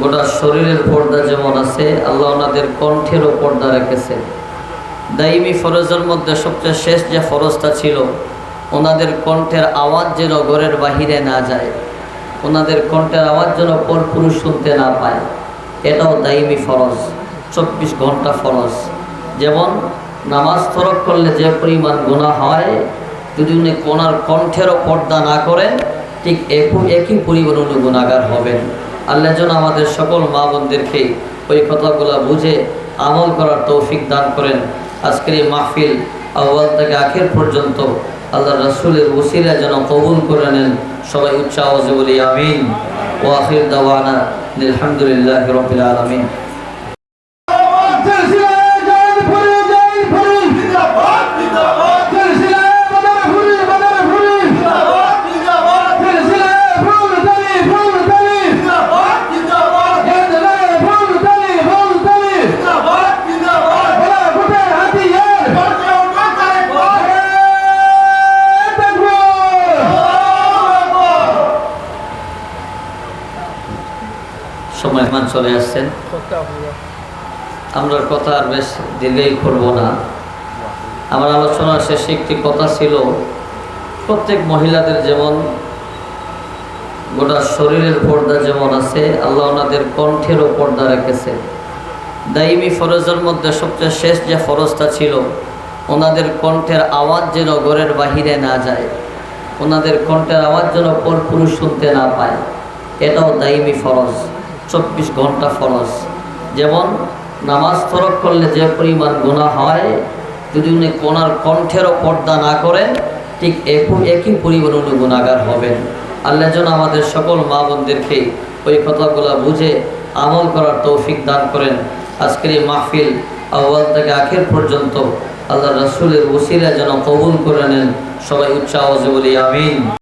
গোটা শরীরের পর্দা যেমন আছে, আল্লাহ ওনাদের কণ্ঠেরও পর্দা রেখেছে। দাইমি ফরজের মধ্যে সবচেয়ে শেষ যে ফরজটা ছিল, ওনাদের কণ্ঠের আওয়াজ যেন ঘরের বাহিরে না যায়, ওনাদের কণ্ঠের আওয়াজ যেন পর পুরুষ শুনতে না পায়, এটাও দাইমি ফরজ, চব্বিশ ঘণ্টা ফরজ। যেমন নামাজ তরক করলে যে পরিমাণ গুণা হয়, যদি উনি কোনার কণ্ঠেরও পর্দা না করেন, ঠিক একই পরিমাণ উনি গুণাগার হবেন। আল্লাহ যেন আমাদের সকল মা বোনদেরকে ওই কথাগুলো বুঝে আমল করার তৌফিক দান করেন। আজকের এই মাহফিল আহ্বাল থেকে আখের পর্যন্ত আল্লাহ রসুলের ওসিরা যেন কবুল করে নেন। সবাই উচ্চ আওয়াজে বলি আমিন। ও আখির দাওয়ানা আলহামদুলিল্লাহ রবিল আলমিন। সময় মান চলে আসছেন। আমরা কথা আর বেশ দিলেই করব না। আমার আলোচনার শেষে একটি কথা ছিল, প্রত্যেক মহিলাদের যেমন গোটা শরীরের পর্দা যেমন আছে, আল্লাহ ওনাদের কণ্ঠেরও পর্দা রেখেছে। দাইমি ফরজের মধ্যে সবচেয়ে শেষ যে ফরজটা ছিল, ওনাদের কণ্ঠের আওয়াজ যেন ঘরের বাহিরে না যায়, ওনাদের কণ্ঠের আওয়াজ যেন পর পুরুষ শুনতে না পায়, এটাও দাইমি ফরজ। চব্বিশ ঘণ্টা ফরজ। যেমন নামাজ তরক করলে যে পরিমাণ গুণা হয়, যদি উনি কোনার কণ্ঠেরও পর্দা না করেন, ঠিক একই একই পরিমাণ উনি গুণাগার হবেন। আল্লাহ যেন আমাদের সকল মা বোনদেরকে ওই কথাগুলো বুঝে আমল করার তৌফিক দান করেন। আজকের এই মাহফিল আহ্বাল থেকে আখের পর্যন্ত আল্লাহ রসুলের ওসিরা যেন কবুল করে নেন। সবাই উচ্চ আওয়াজে বলি, আমিন।